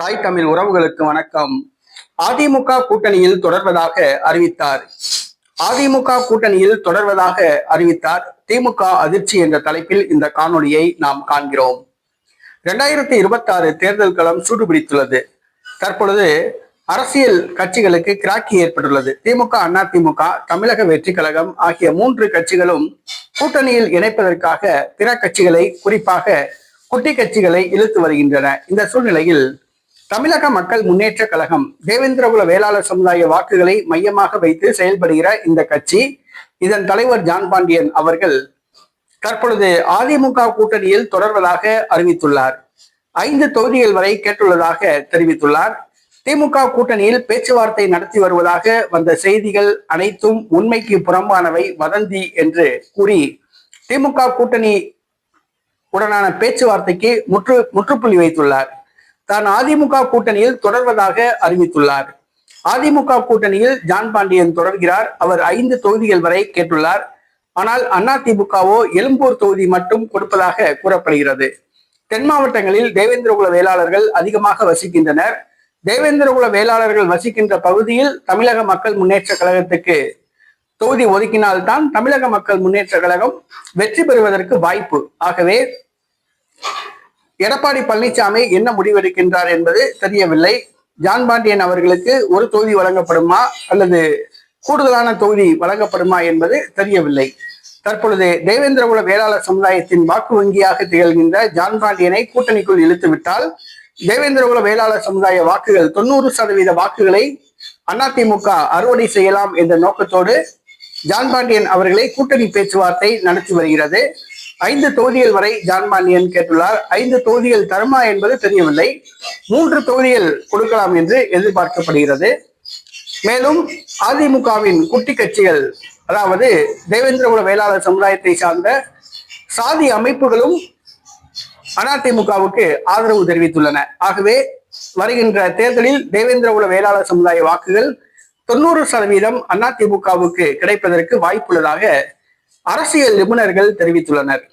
தாய் தமிழ் உறவுகளுக்கு வணக்கம். அதிமுக கூட்டணியில் தொடர்வதாக அறிவித்தார். அதிமுக கூட்டணியில் தொடர்வதாக அறிவித்தார். திமுக அதிர்ச்சி என்ற தலைப்பில் இந்த காணொளியை நாம் காண்கிறோம். இரண்டாயிரத்தி இருபத்தி ஆறு தேர்தல் களம் சூடுபிடித்துள்ளது. தற்பொழுது அரசியல் கட்சிகளுக்கு கிராக்கி ஏற்பட்டுள்ளது. திமுக அண்ணா திமுக தமிழக வெற்றி கழகம் ஆகிய மூன்று கட்சிகளும் கூட்டணியில் இணைப்பதற்காக பிற கட்சிகளை குறிப்பாக குட்டி கட்சிகளை இழுத்து வருகின்றன. இந்த சூழ்நிலையில் தமிழக மக்கள் முன்னேற்ற கழகம் தேவேந்திரகுல வேளாளர் சமுதாய வாக்குகளை மையமாக வைத்து செயல்படுகிற இந்த கட்சி இதன் தலைவர் ஜான் பாண்டியன் அவர்கள் தற்பொழுது அதிமுக கூட்டணியில் தொடர்வதாக அறிவித்துள்ளார். ஐந்து தொகுதிகள் வரை கேட்டுள்ளதாக தெரிவித்துள்ளார். திமுக கூட்டணியில் பேச்சுவார்த்தை நடத்தி வருவதாக வந்த செய்திகள் அனைத்தும் உண்மைக்கு புறம்பானவை வதந்தி என்று கூறி திமுக கூட்டணி உடனான பேச்சுவார்த்தைக்கு முற்று முற்றுப்புள்ளி வைத்துள்ளார். தான் அதிமுக கூட்டணியில் தொடர்வதாக அறிவித்துள்ளார். அதிமுக கூட்டணியில் ஜான் பாண்டியன் தொடர்கிறார். அவர் ஐந்து தொகுதிகள் வரை கேட்டுள்ளார். ஆனால் அதிமுகவோ எழும்பூர் தொகுதி மட்டும் கொடுப்பதாக கூறப்படுகிறது. தென் மாவட்டங்களில் தேவேந்திரகுல வேளாளர்கள் அதிகமாக வசிக்கின்றனர். தேவேந்திரகுல வேளாளர்கள் வசிக்கின்ற பகுதியில் தமிழக மக்கள் முன்னேற்ற கழகத்துக்கு தொகுதி ஒதுக்கினால்தான் தமிழக மக்கள் முன்னேற்ற கழகம் வெற்றி பெறுவதற்கு வாய்ப்பு. ஆகவே எடப்பாடி பழனிசாமி என்ன முடிவெடுக்கின்றார் என்பது தெரியவில்லை. ஜான் பாண்டியன் அவர்களுக்கு ஒரு தொகுதி வழங்கப்படுமா அல்லது கூடுதலான தொகுதி வழங்கப்படுமா என்பது தெரியவில்லை. தற்பொழுது தேவேந்திரகுல வேளாளர் சமுதாயத்தின் வாக்கு வங்கியாக திகழ்கின்ற ஜான் பாண்டியனை கூட்டணிக்குள் இழுத்துவிட்டால் தேவேந்திரகுல வேளாளர் சமுதாய வாக்குகள் தொண்ணூறு சதவீத வாக்குகளை அதிமுக அறுவடை செய்யலாம் என்ற நோக்கத்தோடு ஜான் பாண்டியன் அவர்களை கூட்டணி பேச்சுவார்த்தை நடத்தி வருகிறது. ஐந்து தொகுதிகள் வரை ஜான் பாண்டியன் கேட்டுள்ளார். ஐந்து தொகுதிகள் தருமா என்பது தெரியவில்லை. மூன்று தொகுதிகள் கொடுக்கலாம் என்று எதிர்பார்க்கப்படுகிறது. மேலும் அதிமுகவின் குட்டி கட்சிகள் அதாவது தேவேந்திரகுல வேளாளர் சமுதாயத்தை சார்ந்த சாதி அமைப்புகளும் அதிமுகவுக்கு ஆதரவு தெரிவித்துள்ளன. ஆகவே வருகின்ற தேர்தலில் தேவேந்திரகுல வேளாளர் சமுதாய வாக்குகள் தொண்ணூறு சதவீதம் அதிமுகவுக்கு கிடைப்பதற்கு வாய்ப்புள்ளதாக அரசியல் நிபுணர்கள் தெரிவித்துள்ளனர்.